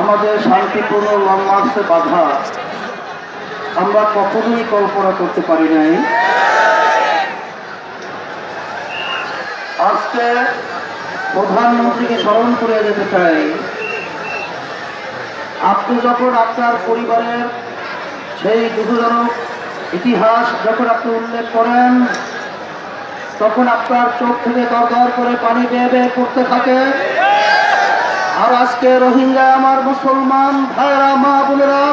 আমাদের শান্তিপূর্ণ লং মার্চে বাধা আমরা কখনোই কল্পনা করতে পারি নাই। আজকে প্রধানমন্ত্রীকে স্মরণ করে যেতে চাই। আপনি যখন আপনার পরিবারের সেই দুঃখজনক ইতিহাস যখন আপনি উল্লেখ করেন, তখন আপনার চোখ থেকে দর দর করে পানি বেয়ে বেয়ে পড়তে থাকে। আর আজকে রোহিঙ্গা আমার মুসলমান ভাইরা মা বোনেরা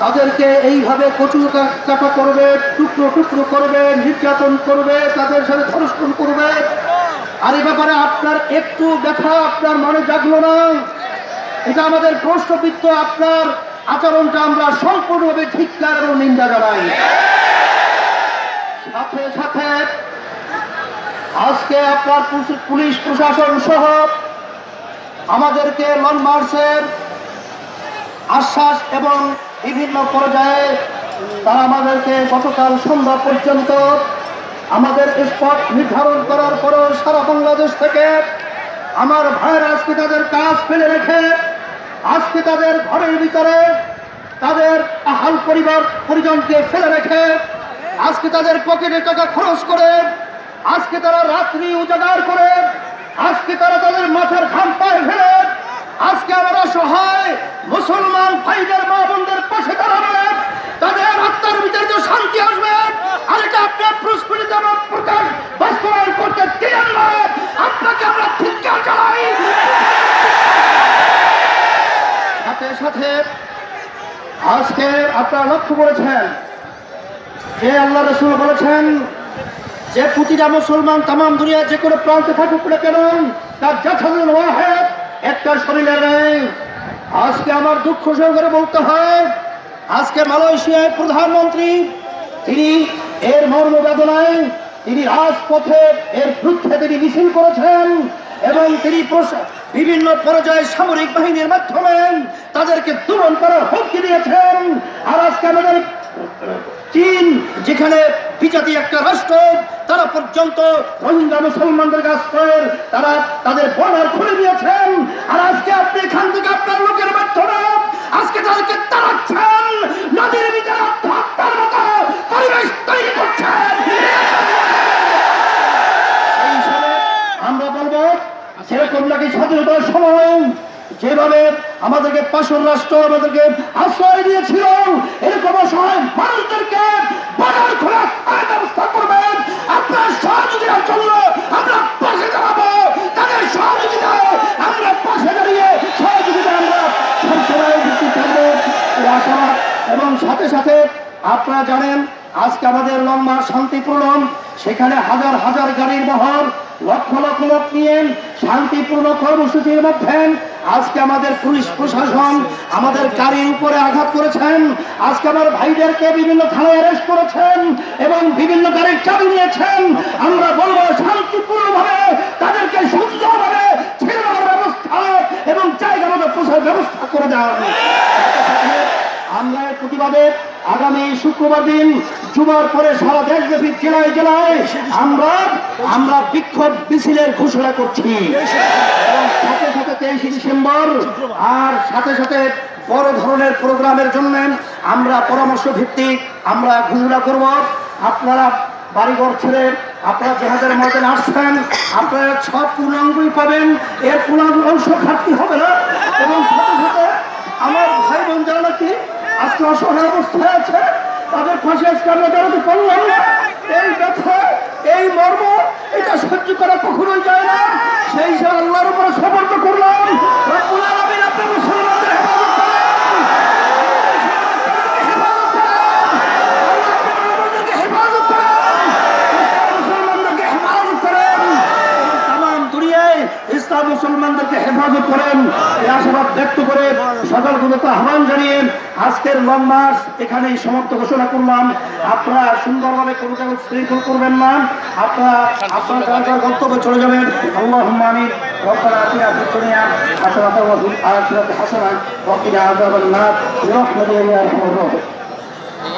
তাদেরকে এইভাবে কচু কাটা করবে, টুকরো টুকরো করবে, নির্যাতন করবে, তাদের সাথে ধর্ষণ করবে। আর এই ব্যাপারে আপনার একটু ব্যথা, আপনার মনে জাগলো না? এটা আমাদের প্রশ্নবিদ্ধ, আপনার আচরণটা আমরা সম্পূর্ণভাবে ধিক্কার এবং নিন্দা জানাই। সাথে সাথে, আজকে আপনার পুলিশ- প্রশাসন সহ আমাদেরকে লং মার্চের আশ্বাস এবং বিভিন্ন পর্যায়ে তারা আমাদেরকে গতকাল সন্ধ্যা পর্যন্ত আমাদের স্পট নির্ধারণ করার পরও সারা বাংলাদেশ থেকে আমার ভাইয়ের আজকে তাদের কাজ ফেলে রেখে আজকে তাদের ঘরের ভিতরে তাদের আহাল পরিবার পরিজনকে ফেলে রেখে আজকে তাদের পকেটে টাকা খরচ করে, আজকে তারা রাত্রি উজাগার করে, আজকে তারা তাদের মাথার ঘাম পায়ে ফেলে আজকে আমরা সহায় মুসলমান ভাইদের, মা বোনদের পাশে দাঁড়াবে। তাদের আত্মার ভিতরে যে শান্তি আসবে আর এটা আপনার প্রস্ফুটিত প্রকাশ বাস্তবায়ন করতে দিলেন আপনাকে আমরা ধিক্কার জানাই। সাথে সাথে, আজকে আপনারা লক্ষ্য করেছেন যে আল্লাহ রসুল বলেছেন যে প্রতিটা মুসলমান তাম দুনিয়া যে কোনো প্রান্তে থাকুক না কেন, তার যথাযথ ওয়াহেদ একটা শরীরে নেই। আজকে আমার দুঃখ সহকারে বলতে হয়, আজকে মালয়েশিয়ার প্রধানমন্ত্রী, তিনি এর মর্মবেদনায় তিনি রাজপথে এর বিরুদ্ধে তিনি মিছিল করেছেন এবং তিনি বিভিন্ন পর্যায়ে সামরিক বাহিনীর মাধ্যমে তাদেরকে দূরণ করার হুমকি দিয়েছেন। আর আজকে আমাদের চীন, যেখানে বিজাতি একটা রাষ্ট্র, তারা পর্যন্ত রোহিঙ্গা মুসলমানদের কাছ করে তারা তাদের বর্ডার খুলে দিয়েছেন। আর আজকে আপনি এখান থেকে আপনার লোকের মাধ্যমে আজকে তাদেরকে তাড়াচ্ছেন। নদীর ভিতরে আত্মহত্যার মতো পরিবেশ তৈরি করছেন। আমরা বলব, সেরকম নাকি স্বাধীনতার সময় যেভাবে আমাদেরকে পাশের রাষ্ট্র, আমাদেরকে আশ্রয় দিয়েছিল, এরকম অসহায় মানুষদেরকে বাজার খোলা ব্যবস্থা করবেন। আপনার সহযোগিতার জন্য আমরা পাশে দাঁড়াবো, তাদের সহযোগিতায় আমরা পাশে দাঁড়িয়ে সহযোগিতা আমরা সবসময় থাকব এবং সাথে সাথে আপনারা জানেন, আজকে আমাদের লম্বা শান্তিপূর্ণ, সেখানে হাজার হাজার গাড়ির বহর লক্ষ লক্ষ লোক নিয়ে শান্তিপূর্ণ কর্মসূচির মধ্যে আজকে আমাদের পুলিশ প্রশাসন আমাদের গাড়ির উপরে আঘাত করেছেন। আজকে আমার ভাইদেরকে বিভিন্ন থানায় অ্যারেস্ট করেছেন এবং বিভিন্ন গাড়ির চাবি নিয়েছেন। আমরা বলব শান্তিপূর্ণভাবে তাদেরকে সুন্দরভাবে ছেড়ে দেওয়ার ব্যবস্থা এবং জায়গা মতো পৌঁছার ব্যবস্থা করে দেওয়া আমরা প্রতিবাদে আগামী শুক্রবার দিন জুমার পরে সারা দেশব্যাপী জেলায় জেলায় আমরা আমরা বিক্ষোভ মিছিলের ঘোষণা করছি। সাথে সাথে তেইশে ডিসেম্বর আর সাথে সাথে বড় ধরনের প্রোগ্রামের জন্য আমরা পরামর্শ ভিত্তিক আমরা ঘোষণা করব। আপনারা বাড়িঘর ছেড়ে আপনারা যাহাদের ময়দানে আসছেন, আপনারা সব পূর্ণাঙ্গই পাবেন। এর পূর্ণাঙ্গ অংশ ঘাটতি হবে না। এবং সাথে সাথে আমার আজকে অসহায় অবস্থায় আছে, তাদের ফাঁসি আজকে আমরা দাঁড়াতে পারলাম এই ব্যথা, এই মর্ম, এটা সহ্য করা কখনোই যায় না সেই হিসাবে আল্লাহর উপরে সমর্থ করলাম রব্বুল আলামিন আপনার মুসলমানদের হেফাজত করেন। হেফাজত করেন মুসলমানদেরকে হেফাজত করেন তাম দুনিয়ায় ইসলাম মুসলমান মুসলমানদেরকে হেফাজত করেন এই আশাবাদ ব্যক্ত করে সকল গুলোকে আহ্বান জানিয়ে আজকের লং মার্চ এখানেই সমাপ্ত ঘোষণা করলাম আপনারা সুন্দরভাবে কোনো জায়গায় শৃঙ্খল করবেন না আপনারা আপনার যার যার গন্তব্যে চলে যাবেন আল্লাহ আমিন ربنا آتنا في الدنيا حسنة وفي الآخرة حسنة وقنا عذاب النار برحمتك يا أرحم الراحمين